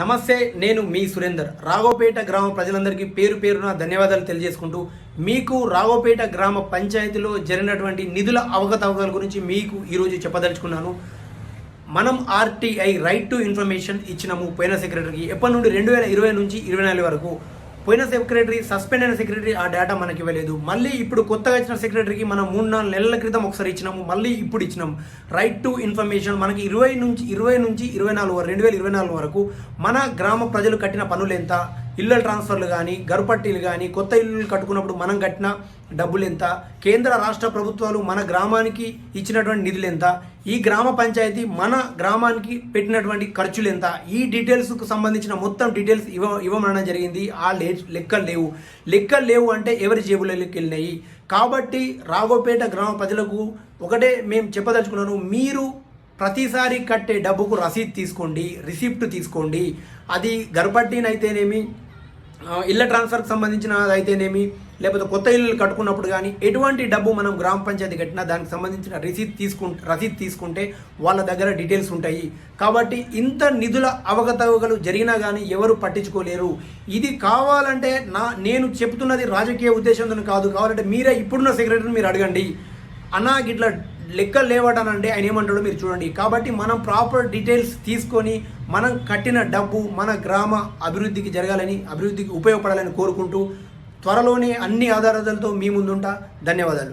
నమస్తే నేను మీ సురేందర్. రాఘోపేట గ్రామ ప్రజలందరికీ పేరు పేరున ధన్యవాదాలు తెలియజేసుకుంటూ మీకు రాఘోపేట గ్రామ పంచాయతీలో జరిగినటువంటి నిధుల అవకతవకల గురించి మీకు ఈరోజు చెప్పదలుచుకున్నాను. మనం ఆర్టీఐ రైట్ టు ఇన్ఫర్మేషన్ ఇచ్చినాము పోయిన సెక్రటరీకి ఎప్పటి నుండి? రెండు వేల ఇరవై నుంచి ఇరవై నాలుగు వరకు పోయిన సెక్రటరీ సస్పెండ్ అయిన సెక్రటరీ ఆ డేటా మనకి ఇవ్వలేదు. మళ్ళీ ఇప్పుడు కొత్తగా ఇచ్చిన సెక్రటరీకి మనం మూడు నాలుగు నెలల క్రితం ఒకసారి ఇచ్చినాము మళ్ళీ ఇప్పుడు ఇచ్చినాము. రైట్ టు ఇన్ఫర్మేషన్ మనకి ఇరవై నుంచి ఇరవై నుంచి ఇరవై నాలుగు రెండు వేల ఇరవై నాలుగు వరకు మన గ్రామ ప్రజలు కట్టిన పనులు ఎంత? ఇళ్ళ ట్రాన్స్ఫర్లు కానీ గరుపట్టీలు కానీ కొత్త ఇల్లు కట్టుకున్నప్పుడు మనం కట్టిన డబ్బులు ఎంత? కేంద్ర రాష్ట్ర ప్రభుత్వాలు మన గ్రామానికి ఇచ్చినటువంటి నిధులు ఎంత? ఈ గ్రామ పంచాయతీ మన గ్రామానికి పెట్టినటువంటి ఖర్చులు ఎంత? ఈ డీటెయిల్స్కు సంబంధించిన మొత్తం డీటెయిల్స్ ఇవ్వ ఇవ్వమనడం జరిగింది. ఆ లే లెక్కలు లేవు. లెక్కలు లేవు అంటే ఎవరి జేబులకి వెళ్ళినాయి కాబట్టి రాఘోపేట గ్రామ ప్రజలకు ఒకటే మేము చెప్పదలుచుకున్నాను. మీరు ప్రతిసారి కట్టే డబ్బుకు రసీద్ తీసుకోండి రిసిప్ట్ తీసుకోండి. అది గర్భడ్డీనైతేనేమి ఇళ్ళ ట్రాన్స్ఫర్కి సంబంధించిన అయితేనేమి లేకపోతే కొత్త ఇల్లు కట్టుకున్నప్పుడు కానీ ఎటువంటి డబ్బు మనం గ్రామ పంచాయతీ కట్టినా దానికి సంబంధించిన రిసీట్ తీసుకుంటే రసీద్ తీసుకుంటే వాళ్ళ దగ్గర డీటెయిల్స్ ఉంటాయి. కాబట్టి ఇంత నిధుల అవగతవకలు జరిగినా కానీ ఎవరు పట్టించుకోలేరు. ఇది కావాలంటే నా నేను చెప్తున్నది రాజకీయ ఉద్దేశంతో కాదు. కావాలంటే మీరే ఇప్పుడున్న సెక్రటరీని మీరు అడగండి. అన్నా గిట్ల లెక్కలు లేవటానంటే ఆయన ఏమంటాడో మీరు చూడండి. కాబట్టి మనం ప్రాపర్ డీటెయిల్స్ తీసుకొని మనం కట్టిన డబ్బు మన గ్రామ అభివృద్ధికి జరగాలని అభివృద్ధికి ఉపయోగపడాలని కోరుకుంటూ త్వరలోనే అన్ని ఆధారాలతో మీ ముందుంటా. ధన్యవాదాలు.